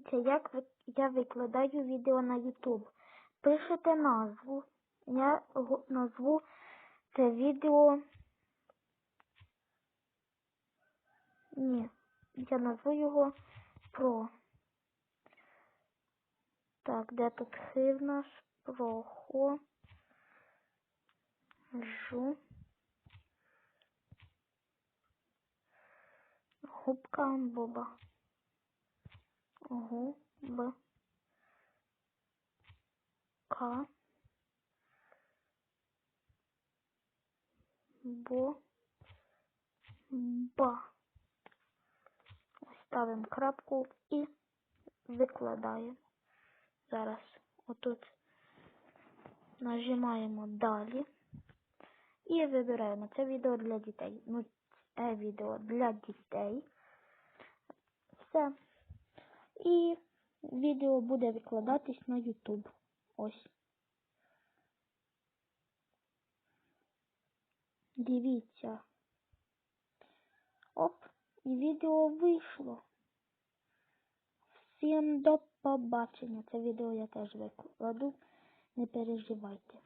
Дивіться, як я викладаю відео на YouTube. Пишете назву. Я назву це відео. Ні, я назву його про. Так, де тут хив наш? Прохо. Жу. Губка Боба. Губ. К. Бо. Ба. Ставимо крапку і викладаємо. Зараз отут нажимаємо далі. І вибираємо це відео для дітей. Ну, це відео для дітей. Все. І відео буде викладатись на YouTube. Ось. Дивіться. Оп, і відео вийшло. Всім до побачення. Це відео я теж викладу. Не переживайте.